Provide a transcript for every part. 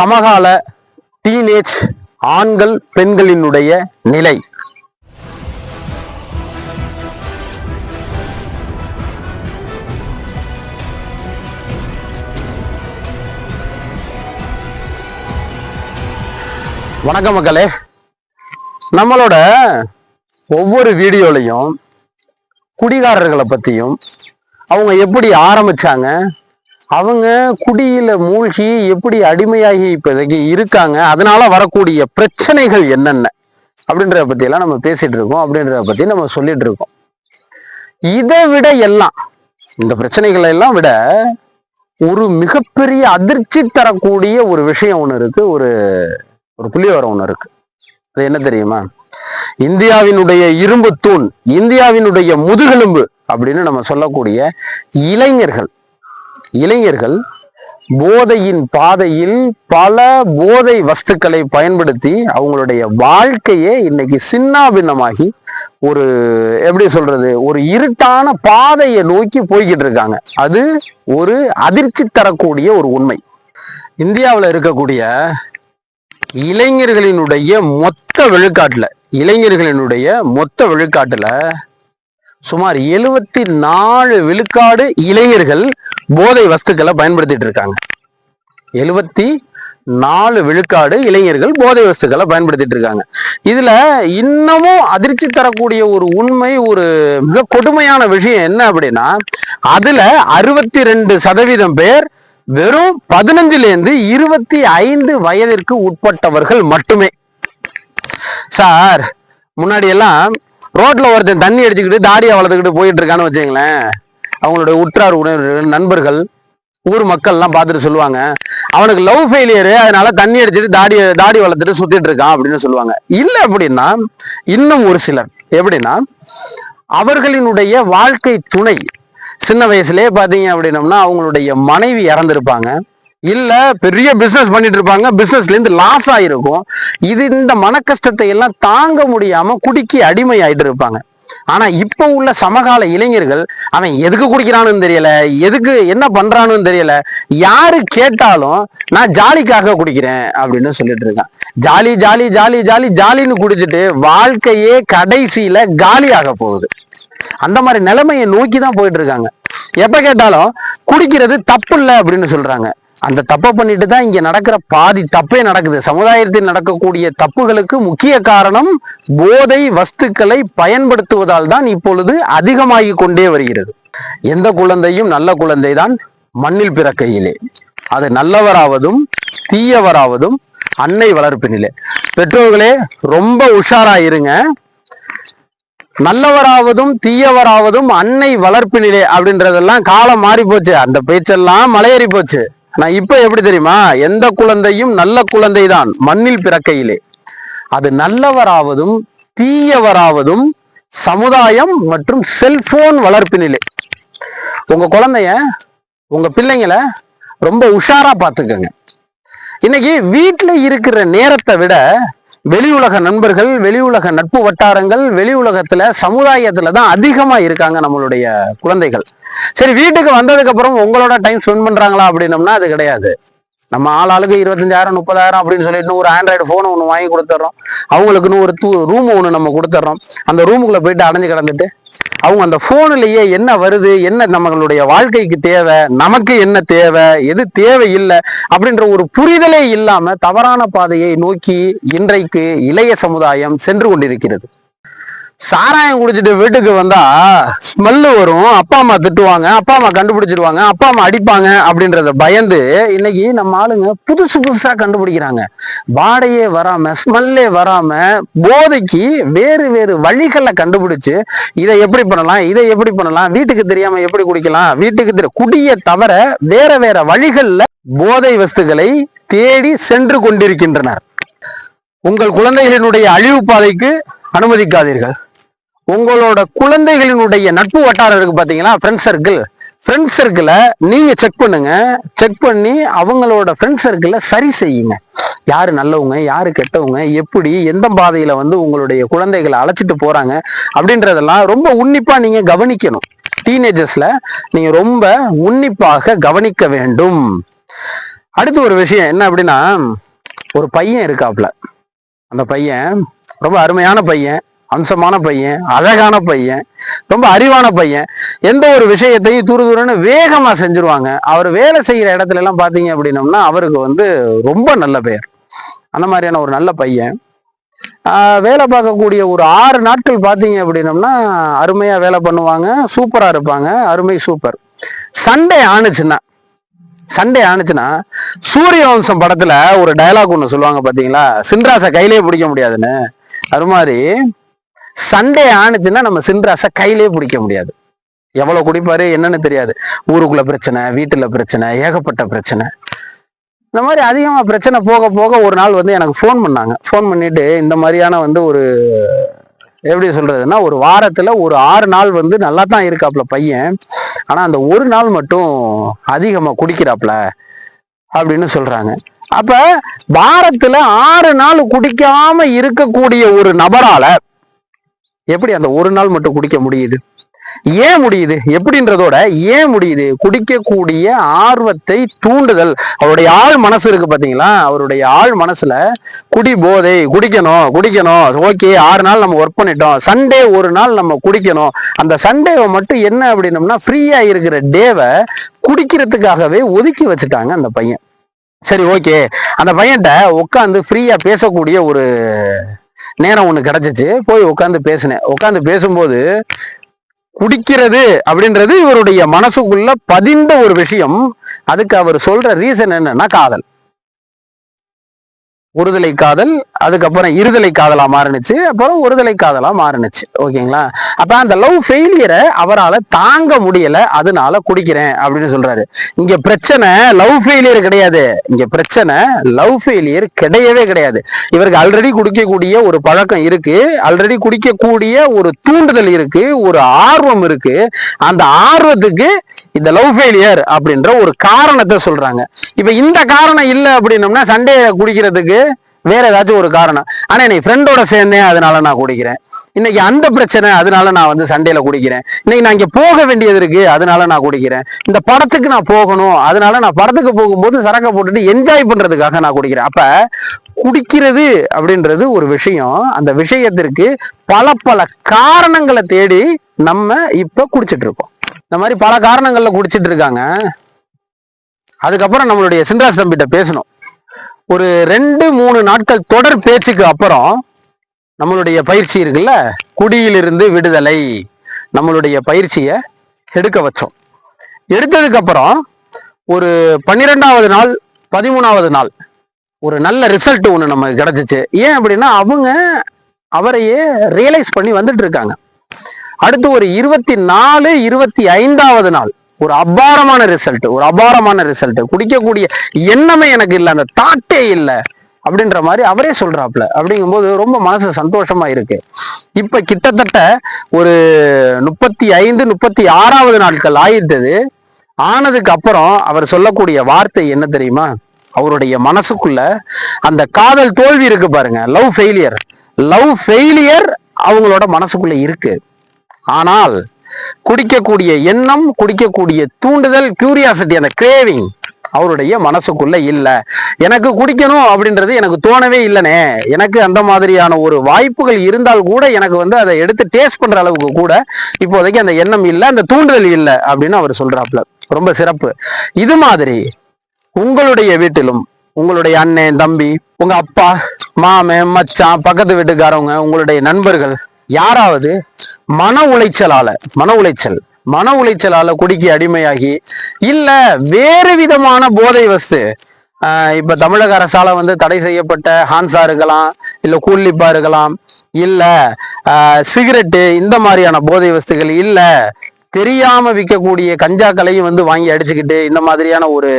சமகால டீனேஜ் ஆண்கள் பெண்களினுடைய நிலை. வணக்கம் மக்களே. நம்மளோட ஒவ்வொரு வீடியோலையும் குடிகாரர்களை பத்தியும் அவங்க எப்படி ஆரம்பிச்சாங்க அவங்க குடியில மூழ்கி எப்படி அடிமையாகி இப்போதைக்கு இருக்காங்க அதனால வரக்கூடிய பிரச்சனைகள் என்னென்ன அப்படின்றத பத்தி எல்லாம் நம்ம பேசிட்டு இருக்கோம். அப்படின்றத பத்தி நம்ம சொல்லிட்டு இருக்கோம். இதை விட எல்லாம் இந்த பிரச்சனைகளை எல்லாம் விட ஒரு மிகப்பெரிய அதிர்ச்சி தரக்கூடிய ஒரு விஷயம் ஒன்று இருக்கு. ஒரு ஒரு புள்ளிவரம் ஒன்று இருக்கு. அது என்ன தெரியுமா? இந்தியாவினுடைய இரும்பு தூண் இந்தியாவினுடைய முதுகெலும்பு அப்படின்னு நம்ம சொல்லக்கூடிய இளைஞர்கள் இளைஞர்கள் போதையின் பாதையில் பல போதை வஸ்துக்களை பயன்படுத்தி அவங்களுடைய வாழ்க்கையே இன்னைக்கு சின்னாபின்னமாகி ஒரு எப்படி சொல்றது ஒரு இருட்டான பாதையை நோக்கி போய்கிட்டு இருக்காங்க. அது ஒரு அதிர்ச்சி தரக்கூடிய ஒரு உண்மை. இந்தியாவில் இருக்கக்கூடிய இளைஞர்களினுடைய மொத்த விழுக்காட்டுல இளைஞர்களினுடைய மொத்த விழுக்காட்டுல சுமார் எழுவத்தி நாலு விழுக்காடு இளைஞர்கள் போதை வஸ்துக்களை பயன்படுத்திட்டு இருக்காங்க. எழுபத்தி நாலு விழுக்காடு இளைஞர்கள் போதை வஸ்துக்களை பயன்படுத்திட்டு இருக்காங்க. இதுல இன்னமும் அதிர்ச்சி தரக்கூடிய ஒரு உண்மை ஒரு மிக கொடுமையான விஷயம் என்ன அப்படின்னா அதுல அறுபத்தி ரெண்டு சதவீதம் பேர் வெறும் பதினஞ்சுல இருந்து இருபத்தி ஐந்து வயதிற்கு உட்பட்டவர்கள் மட்டுமே. சார் முன்னாடி எல்லாம் ரோட்ல ஒருத்தன் தண்ணி அடிச்சுக்கிட்டு தாடியை வளர்த்துக்கிட்டு போயிட்டு இருக்கான்னு வச்சுங்களேன் அவங்களுடைய உற்றார் உறவினர்கள் நண்பர்கள் ஊர் மக்கள்லாம் பார்த்துட்டு சொல்லுவாங்க. அவனுக்கு லவ் ஃபெயிலியரு அதனால தண்ணி அடிச்சுட்டு தாடி தாடி வளர்த்துட்டு சுத்திட்டு இருக்கான் அப்படின்னு சொல்லுவாங்க. இல்லை அப்படின்னா இன்னும் ஒரு சிலர் எப்படின்னா அவர்களினுடைய வாழ்க்கை துணை சின்ன வயசுலயே பாத்தீங்க அப்படின்னம்னா அவங்களுடைய மனைவி இறந்திருப்பாங்க. இல்ல பெரிய பிசினஸ் பண்ணிட்டு இருப்பாங்க. பிசினஸ்ல இருந்து லாஸ் ஆயிருக்கும். இது இந்த மன கஷ்டத்தை எல்லாம் தாங்க முடியாம குடிக்கி அடிமை ஆயிட்டு இருப்பாங்க. ஆனா இப்ப உள்ள சமகால இளைஞர்கள் அவன் எதுக்கு குடிக்கிறான்னு தெரியல எதுக்கு என்ன பண்றான்னு தெரியல யாரு கேட்டாலும் நான் ஜாலிக்காக குடிக்கிறேன் அப்படின்னு சொல்லிட்டு இருக்கான். ஜாலி ஜாலி ஜாலி ஜாலி ஜாலின்னு குடிச்சிட்டு வாழ்க்கையே கடைசியில காலியாக போகுது. அந்த மாதிரி நிலைமையை நோக்கி தான் போயிட்டு இருக்காங்க. எப்ப கேட்டாலும் குடிக்கிறது தப்பு இல்லை அப்படின்னு சொல்றாங்க. அந்த தப்பை பண்ணிட்டு தான் இங்க நடக்கிற பாதி தப்பே நடக்குது. சமுதாயத்தில் நடக்கக்கூடிய தப்புகளுக்கு முக்கிய காரணம் போதை வஸ்துக்களை பயன்படுத்துவதால் தான் இப்பொழுது அதிகமாகி கொண்டே வருகிறது. எந்த குழந்தையும் நல்ல குழந்தை தான் மண்ணில் பிறக்கையிலே. அது நல்லவராவதும் தீயவராவதும் அன்னை வளர்ப்பினிலே. பெற்றோர்களே ரொம்ப உஷாரா இருங்க. நல்லவராவதும் தீயவராவதும் அன்னை வளர்ப்பினிலே அப்படின்றதெல்லாம் காலம் மாறி போச்சு அந்த பேச்செல்லாம் மலையேறி போச்சு நான் இப்ப எப்படி தெரியுமா? எந்த குழந்தையும் நல்ல குழந்தை தான் மண்ணில் பிறக்கையிலே. அது நல்லவராவதும் தீயவராவதும் சமுதாயம் மற்றும் செல்போன் வளர்ப்பினிலே. உங்க குழந்தைய உங்க பிள்ளைங்கள ரொம்ப உஷாரா பார்த்துக்கங்க. இன்னைக்கு வீட்டில் இருக்கிற நேரத்தை விட வெளி உலக நண்பர்கள் வெளி உலக நட்பு வட்டாரங்கள் வெளி உலகத்துல சமுதாயத்துல தான் அதிகமா இருக்காங்க நம்மளுடைய குழந்தைகள். சரி வீட்டுக்கு வந்ததுக்கு அப்புறம் உங்களோட டைம் ஸ்பெண்ட் பண்றாங்களா அப்படின்னம்னா அது கிடையாது. நம்ம ஆள் ஆளுக்கு இருபத்தஞ்சாயிரம் முப்பதாயிரம் அப்படின்னு சொல்லிட்டு ஒரு ஆண்ட்ராய்டு ஃபோன் ஒன்று வாங்கி கொடுத்துட்றோம் அவங்களுக்குன்னு ஒரு தூ ரூம் ஒன்று நம்ம கொடுத்துட்றோம் அந்த ரூமுக்குள்ள போயிட்டு அடைஞ்சு கிடந்துட்டு அவங்க அந்த போன்லயே என்ன வருது என்ன நம்மளுடைய வாழ்க்கைக்கு தேவை நமக்கு என்ன தேவை எது தேவை இல்லை அப்படின்ற ஒரு புரிதலே இல்லாம தவறான பாதையை நோக்கி இன்றைக்கு இளைய சமுதாயம் சென்று கொண்டிருக்கிறது. சாராயம் குடிச்சிட்டு வீட்டுக்கு வந்தா ஸ்மெல்லு வரும். அப்பா அம்மா திட்டுவாங்க. அப்பா அம்மா கண்டுபிடிச்சிருவாங்க. அப்பா அம்மா அடிப்பாங்க அப்படின்றத பயந்து இன்னைக்கு நம்ம ஆளுங்க புதுசு புதுசா கண்டுபிடிக்கிறாங்க. வாடையே வராம ஸ்மெல்லே வராம போதைக்கு வேறு வேறு வழிகளை கண்டுபிடிச்சு இதை எப்படி பண்ணலாம் இதை எப்படி பண்ணலாம் வீட்டுக்கு தெரியாம எப்படி குடிக்கலாம் வீட்டுக்கு தெரிய குடிய தவிர வேற வேற வழிகள்ல போதை வஸ்துகளை தேடி சென்று கொண்டிருக்கின்றனர். உங்கள் குழந்தைகளினுடைய அழிவு பாதைக்கு அனுமதிக்காதீர்கள். உங்களோட குழந்தைகளினுடைய நட்பு வட்டாரம் இருக்கு பாத்தீங்களா? ஃப்ரெண்ட் சர்க்கிள் ஃப்ரெண்ட் சர்க்கிளை நீங்க செக் பண்ணுங்க. செக் பண்ணி அவங்களோட ஃப்ரெண்ட் சர்க்கிளை சரி செய்யுங்க. யாரு நல்லவங்க யாரு கெட்டவங்க எப்படி எந்த பாதையில வந்து உங்களுடைய குழந்தைகளை அழைச்சிட்டு போறாங்க அப்படின்றதெல்லாம் ரொம்ப உன்னிப்பா நீங்க கவனிக்கணும். டீனேஜர்ஸ்ல நீங்க ரொம்ப உன்னிப்பாக கவனிக்க வேண்டும். அடுத்து ஒரு விஷயம் என்ன அப்படின்னா ஒரு பையன் இருக்காப்ல. அந்த பையன் ரொம்ப அருமையான பையன். அம்சமான பையன் அழகான பையன் ரொம்ப அறிவான பையன். எந்த ஒரு விஷயத்தையும் தூர தூரன்னு வேகமாக செஞ்சுருவாங்க. அவர் வேலை செய்கிற இடத்துல எல்லாம் பார்த்தீங்க அப்படின்னம்னா அவருக்கு வந்து ரொம்ப நல்ல பெயர். அந்த மாதிரியான ஒரு நல்ல பையன். வேலை பார்க்கக்கூடிய ஒரு ஆறு நாட்கள் பார்த்தீங்க அப்படின்னம்னா அருமையாக வேலை பண்ணுவாங்க சூப்பராக இருப்பாங்க அருமை சூப்பர். சண்டே ஆணுச்சுன்னா சண்டே ஆணுச்சுன்னா சூரிய வம்சம் படத்துல ஒரு டயலாக் ஒன்று சொல்லுவாங்க பார்த்தீங்களா சின்ராசை கையிலேயே பிடிக்க முடியாதுன்னு. அது மாதிரி சண்டே ஆணுச்சுன்னா நம்ம சின்ராசை கையிலேயே பிடிக்க முடியாது. எவ்வளவு குடிப்பாரு என்னன்னு தெரியாது. ஊருக்குள்ள பிரச்சனை வீட்டுல பிரச்சனை ஏகப்பட்ட பிரச்சனை. இந்த மாதிரி அதிகமா பிரச்சனை போக போக ஒரு நாள் வந்து எனக்கு ஃபோன் பண்ணாங்க. ஃபோன் பண்ணிட்டு இந்த மாதிரியான வந்து ஒரு எப்படி சொல்றதுன்னா ஒரு வாரத்துல ஒரு ஆறு நாள் வந்து நல்லா தான் இருக்காப்ல பையன். ஆனா அந்த ஒரு நாள் மட்டும் அதிகமா குடிக்கிறாப்ல அப்படின்னு சொல்றாங்க. அப்ப வாரத்துல ஆறு நாள் குடிக்காம இருக்கக்கூடிய ஒரு நபரால எப்படி அந்த ஒரு நாள் மட்டும் குடிக்க முடியுது? ஏன் முடியுது? எப்படின்றதோட ஏன் முடியுது? குடிக்கக்கூடிய ஆர்வத்தை தூண்டுதல். அவருடைய ஆள் மனசு இருக்கு பாத்தீங்களா? அவருடைய ஆள் மனசுல குடி போதை குடிக்கணும் குடிக்கணும். ஓகே ஆறு நாள் நம்ம ஒர்க் பண்ணிட்டோம். சண்டே ஒரு நாள் நம்ம குடிக்கணும். அந்த சண்டேவை மட்டும் என்ன அப்படின்னம்னா ஃப்ரீயா இருக்கிற டேவை குடிக்கிறதுக்காகவே ஒதுக்கி வச்சுட்டாங்க அந்த பையன். சரி ஓகே. அந்த பையன்கிட்ட உட்காந்து ஃப்ரீயா பேசக்கூடிய ஒரு நேரம் ஒண்ணு கிடைச்சிச்சு. போய் உட்காந்து பேசினேன். உட்காந்து பேசும்போது குடிக்கிறது அப்படின்றது இவருடைய மனசுக்குள்ள பதிந்த ஒரு விஷயம். அதுக்கு அவர் சொல்ற ரீசன் என்னன்னா காதல். ஒருதலை காதல் அதுக்கப்புறம் இருதலை காதலா மாறினுச்சு அப்புறம் ஒருதலை காதலா மாறுனுச்சு. ஓகேங்களா? அப்ப அந்த லவ் ஃபெயிலியரை அவரால் தாங்க முடியல அதனால குடிக்கிறேன் அப்படின்னு சொல்றாரு. இங்க பிரச்சனை லவ் ஃபெயிலியர் கிடையாது. இங்க பிரச்சனை லவ் ஃபெயிலியர் கிடையவே கிடையாது. இவருக்கு ஆல்ரெடி குடிக்கக்கூடிய ஒரு பழக்கம் இருக்கு ஆல்ரெடி குடிக்கக்கூடிய ஒரு தூண்டுதல் இருக்கு ஒரு ஆர்வம் இருக்கு. அந்த ஆர்வத்துக்கு இந்த லவ் ஃபெயிலியர் அப்படின்ற ஒரு காரணத்தை சொல்றாங்க. இப்ப இந்த காரணம் இல்லை அப்படின்னம்னா சண்டே குடிக்கிறதுக்கு வேற ஏதாச்சும் ஒரு காரணம். ஆனா நீ ஃப்ரெண்டோட சேர்ந்தேன் அதனால நான் குடிக்கிறேன். இன்னைக்கு அந்த பிரச்சனை அதனால நான் வந்து சண்டையில குடிக்கிறேன். இன்னைக்கு நான் இங்க போக வேண்டியது இருக்கு அதனால நான் குடிக்கிறேன். இந்த படத்துக்கு நான் போகணும் அதனால நான் படத்துக்கு போகும்போது சரக்கை போட்டுட்டு என்ஜாய் பண்றதுக்காக நான் குடிக்கிறேன். அப்ப குடிக்கிறது அப்படின்றது ஒரு விஷயம். அந்த விஷயத்திற்கு பல பல காரணங்களை தேடி நம்ம இப்ப குடிச்சிட்டு இருக்கோம். இந்த மாதிரி பல காரணங்கள்ல குடிச்சிட்டு இருக்காங்க. அதுக்கப்புறம் நம்மளுடைய சின்ராஸ் தம்பிட்ட பேசணும். ஒரு ரெண்டு மூணு நாட்கள் தொடர் பேச்சுக்கு அப்புறம் நம்மளுடைய பயிற்சி இருக்குல்ல? குடியிலிருந்து விடுதலை. நம்மளுடைய பயிற்சியை எடுக்க வச்சோம். எடுத்ததுக்கு அப்புறம் ஒரு பன்னிரெண்டாவது நாள் பதிமூணாவது நாள் ஒரு நல்ல ரிசல்ட் ஒன்று நமக்கு கிடைச்சிச்சு. ஏன் அப்படின்னா அவங்க அவரையே ரியலைஸ் பண்ணி வந்துட்டு இருக்காங்க. அடுத்து ஒரு இருபத்தி நாலு இருபத்தி ஐந்தாவது நாள் ஒரு அபாரமான ரிசல்ட் ஒரு அபாரமான ரிசல்ட் குடிக்கக்கூடிய எண்ணமே எனக்கு இல்லை அந்த தாட்டே இல்லை அப்படின்ற மாதிரி அவரே சொல்றாப்ல. அப்படிங்கும்போது ரொம்ப மனசு சந்தோஷமா இருக்கு. இப்ப கிட்டத்தட்ட ஒரு முப்பத்தி ஐந்து முப்பத்தி ஆறாவது நாட்கள் ஆயிட்டது. ஆனதுக்கு அப்புறம் அவர் சொல்லக்கூடிய வார்த்தை என்ன தெரியுமா? அவருடைய மனசுக்குள்ள அந்த காதல் தோல்வி இருக்கு பாருங்க லவ் ஃபெயிலியர் லவ் ஃபெயிலியர் அவங்களோட மனசுக்குள்ள இருக்கு. ஆனால் குடிக்கக்கூடிய எண்ணம் குடிக்கக்கூடிய தூண்டுதல் கியூரியாசிட்டி அந்த கிரேவிங் அவருடைய மனசுக்குள்ள இல்ல. எனக்கு குடிக்கணும் அப்படின்றது எனக்கு தோணவே இல்லைனே. எனக்கு அந்த மாதிரியான ஒரு வாய்ப்புகள் இருந்தால் கூட எனக்கு வந்து அதை எடுத்து டேஸ்ட் பண்ற அளவுக்கு கூட இப்போதைக்கு அந்த எண்ணம் இல்லை அந்த தூண்டுதல் இல்லை அப்படின்னு அவர் சொல்றாப்ல ரொம்ப சிறப்பு. இது மாதிரி உங்களுடைய வீட்டிலும் உங்களுடைய அண்ணன் தம்பி உங்க அப்பா மாமன் மச்சான் பக்கத்து வீட்டுக்காரவங்க உங்களுடைய நண்பர்கள் யாராவது மன உளைச்சலால மன உளைச்சல் மன உளைச்சலால குடிக்க அடிமையாகி இல்ல வேறு விதமான போதை வஸ்து இப்ப தமிழக அரசால வந்து தடை செய்யப்பட்ட ஹான்ஸா இருக்கலாம் இல்ல கூல்லிப்பா இருக்கலாம் இல்ல சிகரெட்டு இந்த மாதிரியான போதை வஸ்துகள் இல்ல தெரியாம விற்கக்கூடிய கஞ்சாக்களையும் வந்து வாங்கி அடிச்சுக்கிட்டு இந்த மாதிரியான ஒரு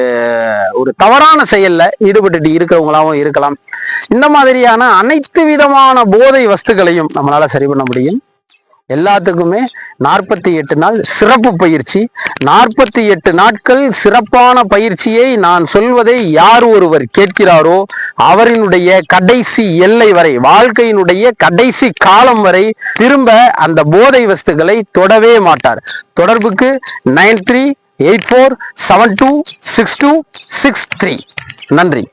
ஒரு தவறான செயல்ல ஈடுபட்டுட்டு இருக்கிறவங்களாவும் இருக்கலாம். இந்த மாதிரியான அனைத்து விதமான போதை வஸ்துக்களையும் நம்மளால சரி பண்ண முடியும். எல்லாத்துக்குமே நாற்பத்தி எட்டு நாள் சிறப்பு பயிற்சி. நாற்பத்தி எட்டு நாட்கள் சிறப்பான பயிற்சியை நான் சொல்வதை யார் ஒருவர் கேட்கிறாரோ அவரினுடைய கடைசி எல்லை வரை வாழ்க்கையினுடைய கடைசி காலம் வரை திரும்ப அந்த போதை வஸ்துக்களை தொடவே மாட்டார். தொடர்புக்கு nine three eight four seven two six two six three. நன்றி.